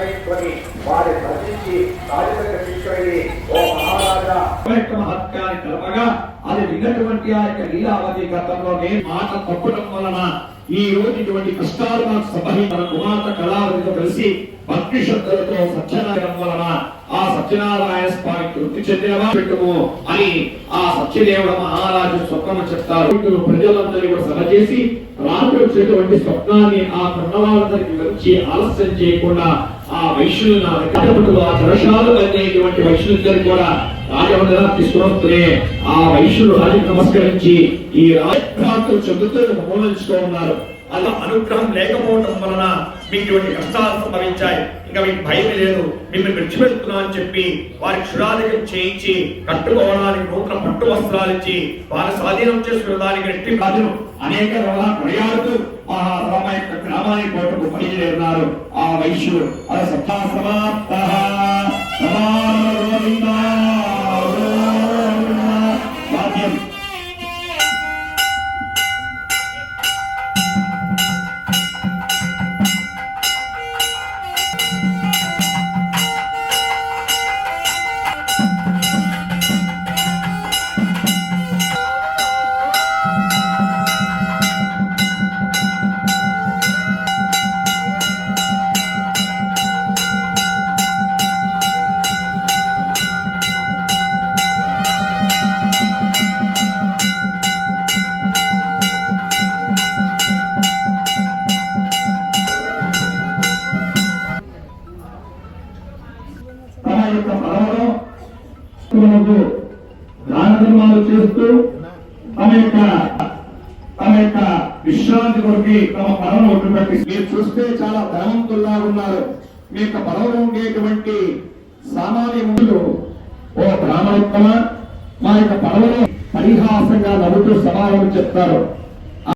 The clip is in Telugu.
వారి రచించి రాజకీయ శిష్యుడి ఓ మహారాజా యొక్క కలపగా అది విన్నటువంటి ఆ యొక్క లీలావతి గతంలో నేను మాట తప్పడం వలన ఈ రోజు ఇటువంటి కష్టాలు నాకు సంభవి మన కుమార్తె కళావతితో కలిసి భక్తి శ్రద్ధలతో సత్యనారాయణ వలన ఆ సత్యనారాయణ స్వామి తృప్తి చెందినవా పెట్టుము అని ఆ సత్యదేవుడ మహారాజు స్వప్నం చెప్తారు. ఇటు ప్రజలందరూ కూడా సభ చేసి రాత్రి వచ్చినటువంటి స్వప్నాన్ని ఆ కన్నవాళ్ళందరికీ వచ్చి ఆలస్యం చేయకుండా ఆ వైశ్యులు నా రాజభటులు ఆ దర్శాలు అనేటువంటి వైశ్యులందరూ కూడా రాజవందన తీసుకుని ఆ వైశ్యులు రాజు నమస్కరించి ఈ రాజభ్రాంతులు చెందుతూ మూలించుతూ ఉన్నారు అలా అనుగ్రహం లేకపోవడం వలన మీకు ఇటువంటి కష్టాలు సంభవించాయి. ఇంకా మీకు భయం లేదు. మిమ్మల్ని విడిచిపెడుతున్నా అని చెప్పి వారి క్షురాధికం చేయించి కట్టుకోవడానికి నూతన పట్టు వస్త్రాలు ఇచ్చి వారి స్వాధీనం చేసుకునేదానికి రెట్టి రాజును అనేక కొనియాడుతూ ప్రయాడుతూ ఆ రామ యొక్క గ్రామానికి కోటకు బయలుదేరినారు ఆ వైశ్యుడు. అది సత్తా సమాప్త. యొక్క పదవులో తమకు దాన ధర్మాలు చేస్తూ తమ యొక్క తమ యొక్క విశ్రాంతి కొరికి తమ పదవును ఒట్టుపెట్టి మీరు చూస్తే చాలా ధనవంతుల్లా ఉన్నారు. మీ యొక్క పదవులో ఉండేటువంటి సామాన్య ఓ బ్రాహ్మణోత్తమ మా యొక్క పదవును పరిహాసంగా నవ్వుతూ సమాధానం చెప్తారు.